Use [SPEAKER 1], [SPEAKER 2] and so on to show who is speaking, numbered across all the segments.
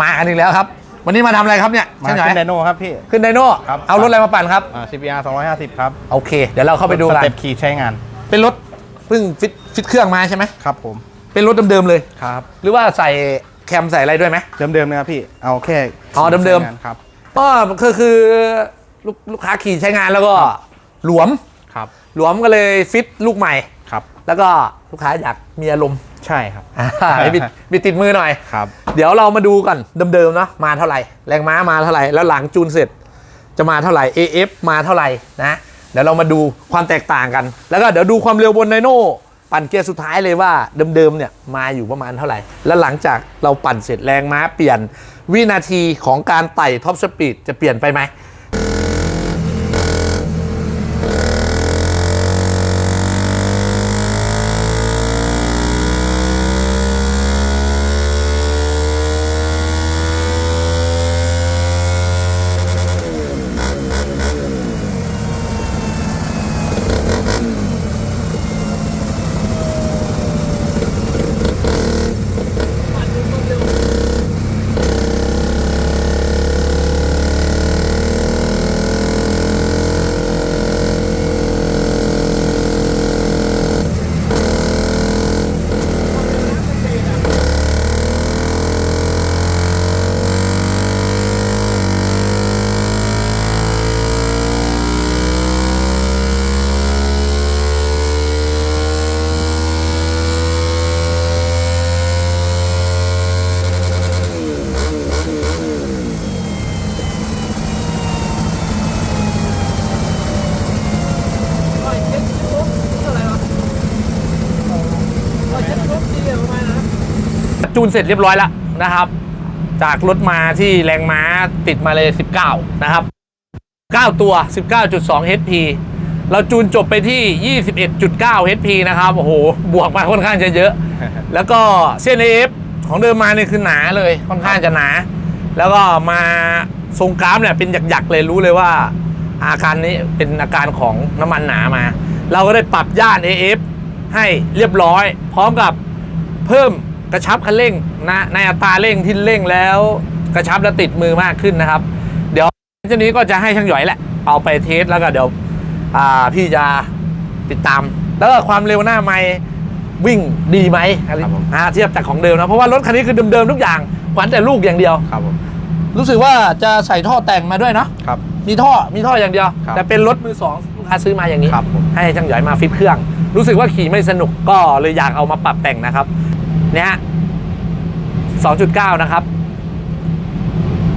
[SPEAKER 1] มากันอีกแล้วครับ วันนี้มาทำอะไรครับเนี่ย
[SPEAKER 2] มา
[SPEAKER 1] ช่างหน่อย
[SPEAKER 2] ขึ้นไดโน่ครับพี่
[SPEAKER 1] ขึ้นไดโน่
[SPEAKER 2] ครับ
[SPEAKER 1] เอารถอะไรมาปั่นครับ
[SPEAKER 2] อ่า CBR 250 ครับ
[SPEAKER 1] โอเค เดี๋ยวเราเข้าไปดู
[SPEAKER 2] ส
[SPEAKER 1] กัน
[SPEAKER 2] เต็ปขี่ใช้งาน
[SPEAKER 1] เป็นรถเพิ่งฟิตฟิตเครื่องมาใช่ไหม
[SPEAKER 2] ครับผม
[SPEAKER 1] เป็นรถเดิมๆเลย
[SPEAKER 2] ครับ
[SPEAKER 1] หรือว่าใส่แคมใส่อะไรด้วยไหม
[SPEAKER 2] เดิมๆนะครับพี่ เอาแค่
[SPEAKER 1] อ๋อเดิมๆ
[SPEAKER 2] ใช้งานครับ
[SPEAKER 1] ก็คือคือลูกลูกค้าขี่ใช้งานแล้วก็ หลวม
[SPEAKER 2] ครับ
[SPEAKER 1] หลวมก็เลยฟิตลูกใหม่
[SPEAKER 2] ครับ
[SPEAKER 1] แล้วก็ ลูกค้าอยากมีอารมณ์
[SPEAKER 2] ใช่ครับ
[SPEAKER 1] อ่าให้บิดบิดติดมือหน่อย
[SPEAKER 2] ครับ
[SPEAKER 1] เดี๋ยวเรามาดูกันเดิมๆเนาะมาเท่าไหร่ แรงม้ามาเท่าไหร่ แล้วหลังจูนเสร็จจะมาเท่าไหร่ AF มาเท่าไหร่นะเดี๋ยวเรามาดูความแตกต่างกัน แล้วก็เดี๋ยวดูความเร็วบนไดโน่ปั่นเกียร์สุดท้ายเลยว่าเดิมๆเนี่ยมาอยู่ประมาณเท่าไหร่ แล้วหลังจากเราปั่นเสร็จแรงม้าเปลี่ยนวินาทีของการไต่ท็อปสปีดจะเปลี่ยนไปไหม จูนเสร็จเรียบร้อยแล้วนะครับ จากรถมาที่แรงม้าติดมาเลย 19 นะครับ 9 ตัว 19.2 HP เราจูนจบไปที่ 21.9 HP นะครับ โอ้โห บวกมาค่อนข้างจะเยอะ แล้วก็เส้น AF ของเดิมมาเนี่ยคือหนาเลยค่อนข้างจะหนา แล้วก็มาทรงกราฟเนี่ยเป็นหยักๆเลยรู้เลยว่า อาการนี้เป็นอาการของน้ำมันหนามา เราก็ได้ปรับย่าน AF ให้เรียบร้อย พร้อมกับเพิ่ม กระชับคันเร่งนะในอัตราเร่งที่เร่งแล้ว กระชับและติดมือมากขึ้นนะครับ เดี๋ยวเจ้านี้ก็จะให้ช่างหย่อยแหละ เอาไปเทสแล้วก็เดี๋ยวอ่าพี่จะติดตาม แล้วก็ความเร็วหน้าไม่วิ่งดีไหม
[SPEAKER 2] ครับผม
[SPEAKER 1] อ่าเทียบจากของเดิมนะเพราะว่ารถคันนี้คือเดิมๆทุกอย่างหวันแต่ลูกอย่างเดียว
[SPEAKER 2] ครับผม
[SPEAKER 1] รู้สึกว่าจะใส่ท่อแต่งมาด้วยเนาะ
[SPEAKER 2] ครับ
[SPEAKER 1] มีท่อมีท่ออย่างเดียว
[SPEAKER 2] ครับ
[SPEAKER 1] แต่เป็นรถมือสองลูกค้าซื้อมาอย่างนี้
[SPEAKER 2] ครับผม
[SPEAKER 1] ให้ช่างหยอยมาฟิตเครื่อง รู้สึกว่าขี่ไม่สนุกก็เลยอยากเอามาปรับแต่งนะครับ เนี่ย2.9นะครับ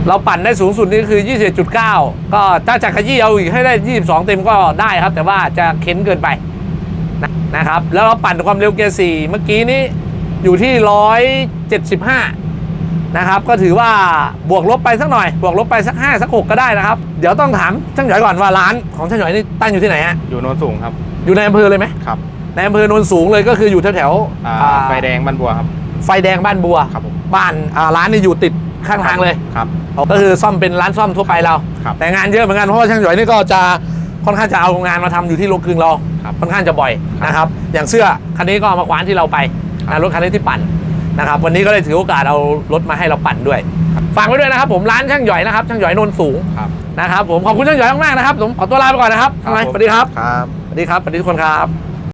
[SPEAKER 1] เราปั่นได้สูงสุดนี่คือ21.9ก็ถ้าจะขยี้เอาอีกให้ได้22เต็มก็ได้ครับ แต่ว่าจะเค้นเกินไปนะนะครับ แล้วเราปั่นความเร็วเกียร์4เมื่อกี้นี้อยู่ที่175นะครับก็ถือว่าบวกลบไปสักหน่อย บวกลบไปสัก5สัก6ก็ได้นะครับ เดี๋ยวต้องถามช่างหยอยก่อนว่าร้านของช่างหยอยนี่ตั้งอยู่ที่ไหนฮะ
[SPEAKER 2] อยู่โนนสูงครับ
[SPEAKER 1] อยู่ในอำเภอเลยไหม
[SPEAKER 2] ครับ
[SPEAKER 1] ในอำเภอโนนสูงเลยก็คืออยู่แถวแถวๆ
[SPEAKER 2] อ่า
[SPEAKER 1] อ่า
[SPEAKER 2] ไฟแดงบันบัวครับ
[SPEAKER 1] ไฟแดงบ้านบัว
[SPEAKER 2] ครับผม
[SPEAKER 1] บ้านอ่าร้านนี่อยู่ติดข้างทางเลย
[SPEAKER 2] ครับ
[SPEAKER 1] ก็คือซ่อมเป็นร้านซ่อมทั่วไปเรา
[SPEAKER 2] ครับ
[SPEAKER 1] แต่งานเยอะเหมือนกันเพราะว่าช่างหยอยนี่ก็จะค่อนข้างจะเอางานมาทำอยู่ที่โรงกลึงเรา
[SPEAKER 2] ครับ
[SPEAKER 1] ค่อนข้างจะบ่อยนะครับ อย่างเสื้อคันนี้ก็เอามาคว้านที่เราไป
[SPEAKER 2] ครับ
[SPEAKER 1] นะรถคันนี้ที่ปั่นนะครับ วันนี้ก็เลยถือโอกาสเอารถมาให้เราปั่นด้วยฝากไว้ด้วยนะครับผมร้านช่างหยอยนะครับช่างหยอยโนนสูง
[SPEAKER 2] ครับ
[SPEAKER 1] นะครับผมขอบคุณช่างหยอยมากๆนะครับผมขอตัวลาไปก่อนนะครับ
[SPEAKER 2] ครับ
[SPEAKER 1] ทำไม
[SPEAKER 2] ผม
[SPEAKER 1] สวัสดีครับ
[SPEAKER 2] ครับ
[SPEAKER 1] สวัสดีครับสวัสดีทุกคนครับ